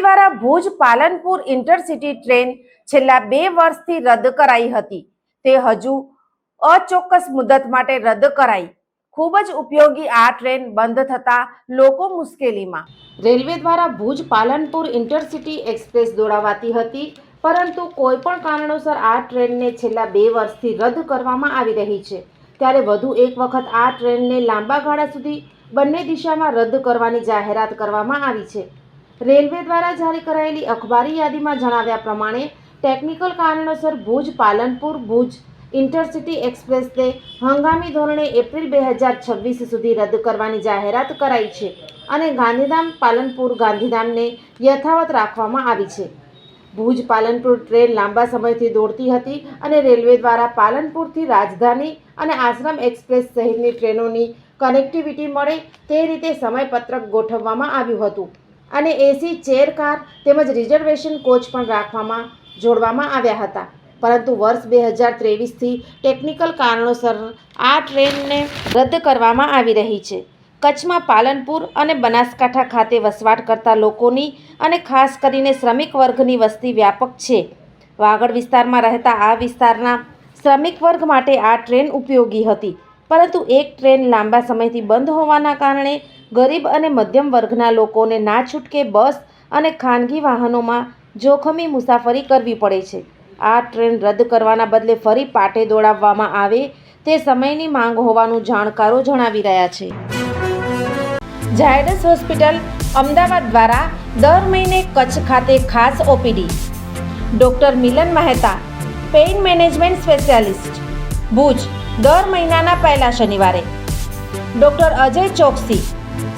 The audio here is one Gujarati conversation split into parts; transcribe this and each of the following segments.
દ્વારા ભુજ પાલનપુર ઇન્ટરસિટી ટ્રેન છેલ્લા બે વર્ષથી રદ કરાઈ હતી. તે હજુ અચોક્કસ મુદત માટે રદ કરાઈ. ખૂબ જ ઉપયોગી આ ટ્રેન બંધ થતા લોકો મુશ્કેલીમાં. રેલવે દ્વારા ભુજ પાલનપુર ઇન્ટરસિટી એક્સપ્રેસ દોડાવાતી હતી, પરંતુ કોઈ પણ કારણોસર આ ટ્રેનને છેલ્લા બે વર્ષથી રદ કરવામાં આવી રહી છે. ત્યારે વધુ એક વખત આ ટ્રેનને લાંબા ગાળા સુધી બંને દિશામાં રદ કરવાની જાહેરાત કરવામાં આવી છે. રેલવે દ્વારા જારી કરાયેલી અખબારી યાદીમાં જણાવ્યા પ્રમાણે, ટેકનિકલ કારણોસર ભુજ, પાલનપુર, ભુજ ઇન્ટરસિટી એક્સપ્રેસને હંગામી ધોરણે એપ્રિલ બે હજાર છવ્વીસ સુધી રદ કરવાની જાહેરાત કરાઈ છે અને ગાંધીધામ, પાલનપુર, ગાંધીધામને યથાવત રાખવામાં આવી છે. ભુજ, પાલનપુર ટ્રેન લાંબા સમયથી દોડતી હતી અને રેલવે દ્વારા પાલનપુરથી રાજધાની અને આશ્રમ એક્સપ્રેસ સહિતની ટ્રેનોની કનેક્ટિવિટી મળે તે રીતે સમયપત્રક ગોઠવવામાં આવ્યું હતું. અને એસી ચેર કાર તેમજ રિઝર્વેશન કોચ પણ રાખવામાં, જોડવામાં આવ્યા હતા. પરંતુ વર્ષ બે હજાર ત્રેવીસથી ટેકનિકલ કારણોસર આ ટ્રેનને રદ કરવામાં આવી રહી છે. કચ્છમાં પાલનપુર અને બનાસકાંઠા ખાતે વસવાટ કરતા લોકોની અને ખાસ કરીને શ્રમિક વર્ગની વસ્તી વ્યાપક છે. વાગડ વિસ્તારમાં રહેતા આ વિસ્તારના શ્રમિક વર્ગ માટે આ ટ્રેન ઉપયોગી હતી. પરંતુ એક ટ્રેન લાંબા સમયથી બંધ હોવાના કારણે ગરીબ અને મધ્યમ વર્ગના લોકોને ના છૂટકે બસ અને ખાનગી વાહનોમાં જોખમી મુસાફરી કરવી પડે છે. આ ટ્રેન રદ કરવાના બદલે ફરી પાટે દોડાવવામાં આવે તે સમયની માંગ હોવાનું જાણકારો જણાવી રહ્યા છે. ઝાયડસ હોસ્પિટલ અમદાવાદ દ્વારા દર મહિને કચ્છ ખાતે ખાસ OPD. Doctor Milan Mehta, pain management specialist, Bhuj, દર મહિનાના પહેલા શનિવારે. ડૉક્ટર અજય ચોકસી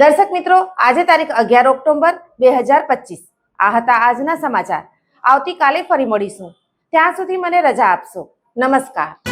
દર્શક મિત્રો, આજે તારીખ અગિયાર ઓક્ટોબર બે હજાર પચીસ. આ હતા આજના સમાચાર. આવતીકાલે ફરી મળીશું. ત્યાં સુધી મને રજા આપશો. નમસ્કાર.